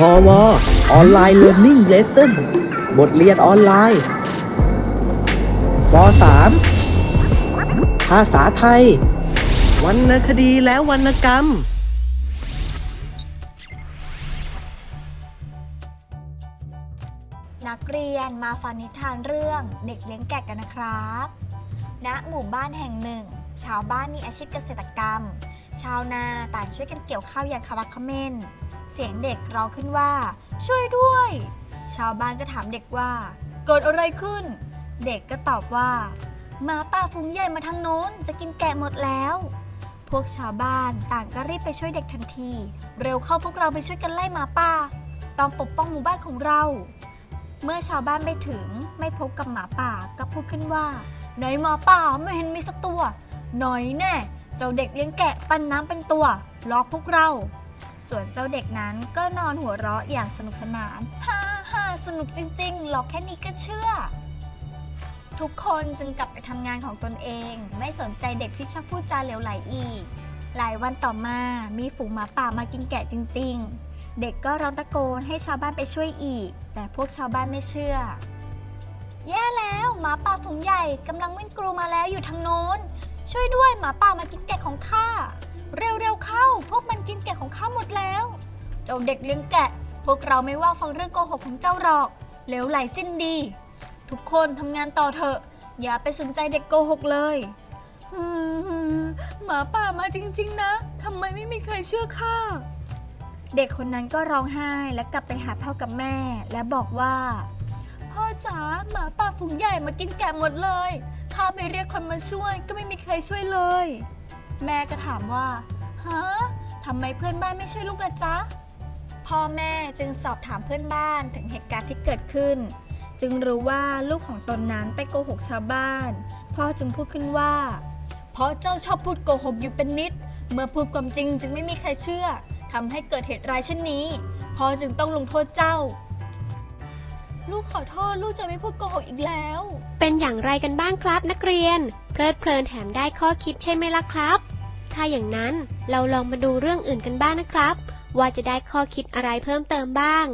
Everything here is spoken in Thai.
พอวออนไลน์เรียน i ิ g เลสเซ่นบทเรียนออนไลน์ป .3 ภาษาไทย วรรณคดีและวรรณกรรม นักเรียนมาฟังนิทานเรื่องเด็กเลี้ยงแกะกันนะครับ ณ หมู่บ้านแห่งหนึ่ง ชาวบ้านมีอาชีพเกษตรกรรม ชาวนาต่างช่วยกันเกี่ยวข้าวอย่างขมักเขม้น เสียงเด็กร้องขึ้นว่า ช่วยด้วย ชาวบ้านก็ถามเด็กว่า เกิดอะไรขึ้น เด็กก็ตอบว่าหมาป่าฝูงใหญ่มาทางโน้นจะกินแกะหมดแล้ว พวกชาวบ้านต่างก็รีบไปช่วยเด็กทันที เร็วเข้าพวกเราไปช่วยกันไล่หมาป่า ต้องปกป้องหมู่บ้านของเรา เมื่อชาวบ้านไปถึงไม่พบกับหมาป่าก็พูดขึ้นว่าไหนหมาป่าไม่เห็นมีสักตัว หน่อยแน่ เจ้าเด็กเลี้ยงแกะปั้นน้ำเป็นตัวล้อกพวกเรา ส่วนเจ้าเด็กนั้นก็นอนหัวเราะอย่างสนุกสนาน ฮ่าฮ่าสนุกจริงๆ หลอกแค่นี้ก็เชื่อ ทุกคนจึงกลับไปทำงานของตนเอง ไม่สนใจเด็กที่ชอบพูดจาเหลวไหลอีก หลายวันต่อมา มีฝูงหมาป่ามากินแกะจริง ๆ เด็กก็ร้องตะโกนให้ชาวบ้านไปช่วยอีก แต่พวกชาวบ้านไม่เชื่อ แย่แล้วหมาป่าฝูงใหญ่กำลังวิ่งกรูมาแล้วอยู่ทางโน้น ช่วยด้วยหมาป่ามากิน ของข้าหมดแล้ว เจ้าเด็กเลี้ยงแกะ พวกเราไม่ว่าฟังเรื่องโกหกของเจ้าหรอกเหลวไหลสิ้นดี ทุกคนทำงานต่อเถอะ อย่าไปสนใจเด็กโกหกเลยหมาป่ามาจริง ๆ นะทำไมไม่มีใครเชื่อข้าเด็กคนนั้นก็ร้องไห้และกลับไปหาพ่อกับแม่ และบอกว่า พ่อจ๋าหมาป่าฝูงใหญ่มากินแกะหมดเลยข้าไปเรียกคนมาช่วยก็ไม่มีใครช่วยเลย แม่ก็ถามว่าฮะ ทำไมเพื่อนบ้านไม่ช่วยลูกละจ๊ะ พ่อแม่จึงสอบถามเพื่อนบ้านถึงเหตุการณ์ที่เกิดขึ้น จึงรู้ว่าลูกของตนนั้นไปโกหกชาวบ้าน พ่อจึงพูดขึ้นว่า เพราะเจ้าชอบพูดโกหกอยู่เป็นนิด เมื่อพูดความจริงจึงไม่มีใครเชื่อทำให้เกิดเหตุร้ายเช่นนี้ พ่อจึงต้องลงโทษเจ้า ลูกขอโทษลูกจะไม่พูดโกหกอีกแล้ว เป็นอย่างไรกันบ้างครับนักเรียน เพลิดเพลินแถมได้ข้อคิดใช่ไหมล่ะครับ ถ้าอย่างนั้นเราลองมาดูเรื่องอื่นกันบ้างนะครับ ว่าจะได้ข้อคิดอะไรเพิ่มเติมบ้าง